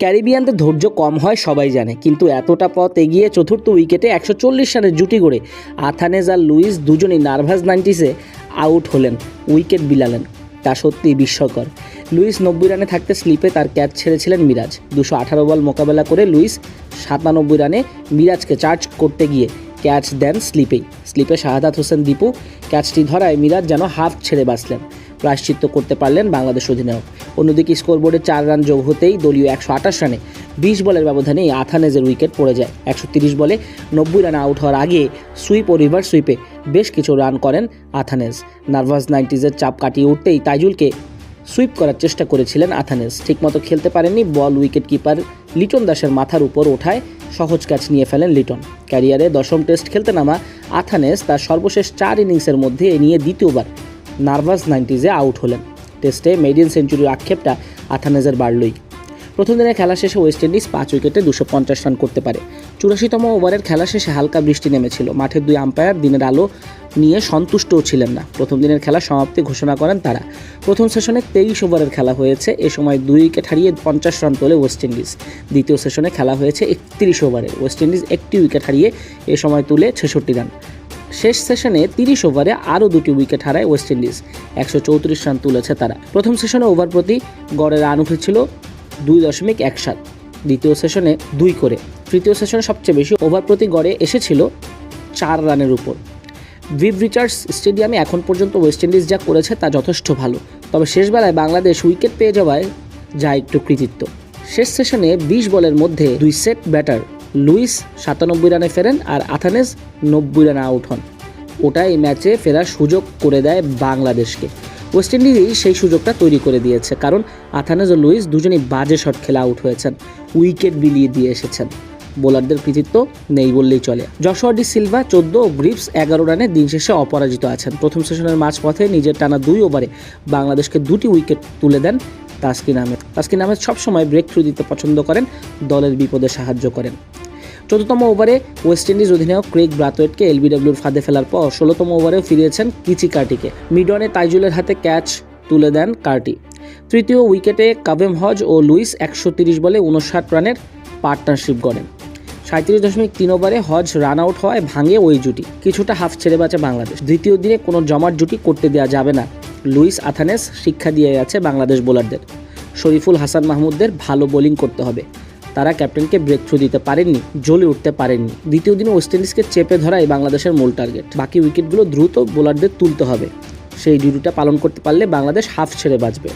ক্যারিবিয়ানদের ধৈর্য কম হয়, সবাই জানে। কিন্তু এতটা পথ এগিয়ে চতুর্থ উইকেটে একশো রানের জুটি গড়ে আথানেজ আর লুইস দুজনেই নার্ভাস নাইনটিসে আউট হলেন, উইকেট বিলালেন। তা সত্যিই বিস্ময়কর। লুইস নব্বই রানে থাকতে স্লিপে তার ক্যাচ ছেড়েছিলেন মিরাজ। দুশো আঠারো বল মোকাবেলা করে লুইস সাতানব্বই রানে মিরাজকে চার্জ করতে গিয়ে ক্যাচ দেন স্লিপেই। স্লিপে শাহাদাত হোসেন দীপু, ক্যাচটি ধরায় মিরাজ যেন হাফ ছেড়ে বাঁচলেন। প্রায়শ্চিত্ত করতে পারলেন বাংলাদেশ অধিনায়ক। অন্যদিকে স্কোরবোর্ডে চার রান যোগ হতেই দলীয় একশো আঠাশ রানে বিশ বলের ব্যবধানে আথানেজের উইকেট পড়ে যায়। একশো তিরিশ বলে নব্বই রান আউট হওয়ার আগে সুইপ ও রিভার্স সুইপে বেশ কিছু রান করেন আথানেজ। নার্ভাস নাইনটিজের চাপ কাটিয়ে উঠতেই তাইজুলকে সুইপ করার চেষ্টা করেছিলেন আথানেস ঠিকমতো খেলতে পারেননি, বল উইকেট কিপার লিটন দাসের মাথার উপর ওঠায় সহজ ক্যাচ নিয়ে ফেলেন লিটন। ক্যারিয়ারে দশম টেস্ট খেলতে নামা আথানেস তার সর্বশেষ চার ইনিংসের মধ্যে এ নিয়ে দ্বিতীয়বার নার্ভাস নাইনটিজে আউট হলেন। টেস্টে মেডিয়ান সেঞ্চুরির আক্ষেপটা আথানেজের বাড়লই। প্রথম দিনের খেলা শেষে ওয়েস্ট ইন্ডিজ পাঁচ উইকেটে দুশো পঞ্চাশ রান করতে পারে। চুরাশিতম ওভারের খেলা শেষে হালকা বৃষ্টি নেমেছিল। মাঠের দুই আম্পায়ার দিনের আলো নিয়ে সন্তুষ্টও ছিলেন না। প্রথম দিনের খেলা সমাপ্তি ঘোষণা করেন তারা। প্রথম সেশনে তেইশ ওভারের খেলা হয়েছে। এ সময় দুই উইকেট হারিয়ে পঞ্চাশ রান তোলে ওয়েস্ট ইন্ডিজ। দ্বিতীয় সেশনে খেলা হয়েছে একত্রিশ ওভারে ওয়েস্ট ইন্ডিজ একটি উইকেট হারিয়ে এ সময় তুলে ছেষট্টি রান। শেষ সেশনে তিরিশ ওভারে আরও দুটি উইকেট হারায় ওয়েস্ট ইন্ডিজ। একশো চৌত্রিশ রান তুলেছে তারা। প্রথম সেশনে ওভার প্রতি গড়ে রান উঠেছিল দুই দশমিক এক সাত। দ্বিতীয় সেশনে দুই করে। তৃতীয় সেশনে সবচেয়ে বেশি ওভার প্রতি গড়ে এসেছিল চার রানের উপর। ভিভ রিচার্ডস স্টেডিয়ামে এখন পর্যন্ত ওয়েস্ট ইন্ডিজ যা করেছে তা যথেষ্ট ভালো। তবে শেষ বেলায় বাংলাদেশ উইকেট পেয়ে যাওয়ায় যা একটু কৃতিত্ব। শেষ সেশনে বিশ বলের মধ্যে দুই সেট ব্যাটার লুইস সাতানব্বই রানে ফেরেন আর আথানেস নব্বই রানে আউট হন। ওটাই ম্যাচে ফেরার সুযোগ করে দেয় বাংলাদেশকে। ওয়েস্ট ইন্ডিজই সেই সুযোগটা তৈরি করে দিয়েছে, কারণ আথানেজ ও লুইস দুজনেই বাজে শট খেলে আউট হয়েছেন, উইকেট বিলিয়ে দিয়ে এসেছেন। বোলারদের কৃতিত্ব নেই বললেই চলে। যশোয়া ডি সিলভা চোদ্দ ও গ্রিপস এগারো রানে দিন শেষে অপরাজিত আছেন। প্রথম সেশনের মাঝপথে নিজের টানা দুই ওভারে বাংলাদেশকে দুটি উইকেট তুলে দেন তাসকিন আহমেদ। তাসকিন আহমেদ সবসময় ব্রেক থ্রু দিতে পছন্দ করেন, দলের বিপদে সাহায্য করেন। চতুর্থম ওভারে ওয়েস্ট ইন্ডিজ অধিনায়ক ক্রেগ ব্রাথওয়েটকে এলবিডব্লিউর ফাঁদে ফেলার পর ষোলোতম ওভারেও ফিরিয়েছেন কিচি কার্টিকে। মিডনে তাইজুলের হাতে ক্যাচ তুলে দেন কার্টি। তৃতীয় উইকেটে কাভেম হজ ও লুইস একশো তিরিশ বলে উনষাট রানের পার্টনারশিপ গড়েন। সাঁত্রিশ দশমিক তিন ওভারে হজ রান আউট হওয়ায় ভাঙে ওই জুটি। কিছুটা হাফ ছেড়ে বাঁচে বাংলাদেশ। দ্বিতীয় দিনে কোনো জমাট জুটি করতে দেওয়া যাবে না। লুইস আথানেস শিক্ষা দিয়ে গেছে বাংলাদেশ বোলারদের। শরীফুল হাসান মাহমুদদের ভালো বোলিং করতে হবে। তারা ক্যাপ্টেনকে ব্রেক থ্রু দিতে পারেননি, জ্বলে উঠতে পারেননি। দ্বিতীয় দিনে ওয়েস্ট ইন্ডিজকে চেপে ধরাই বাংলাদেশের মূল টার্গেট বাকি উইকেটগুলো দ্রুত বোলারদের তুলতে হবে। সেই ডিউটিটা পালন করতে পারলে বাংলাদেশ হাফ ছেড়ে বাঁচবে।